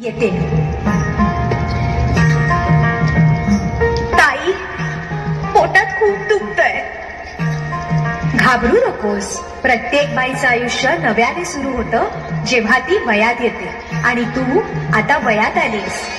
येते. ताई पोटात खूप दुखतंय. घाबरू नकोस. प्रत्येक बाईचं आयुष्य नव्याने सुरू होतं जेव्हा ती वयात येते. आणि तू आता वयात आलीस.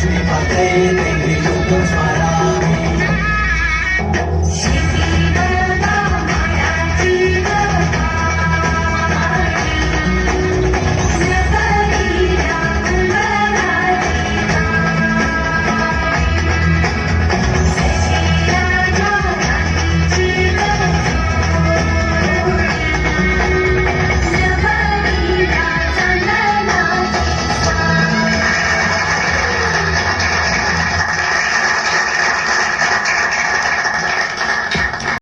dream of bathing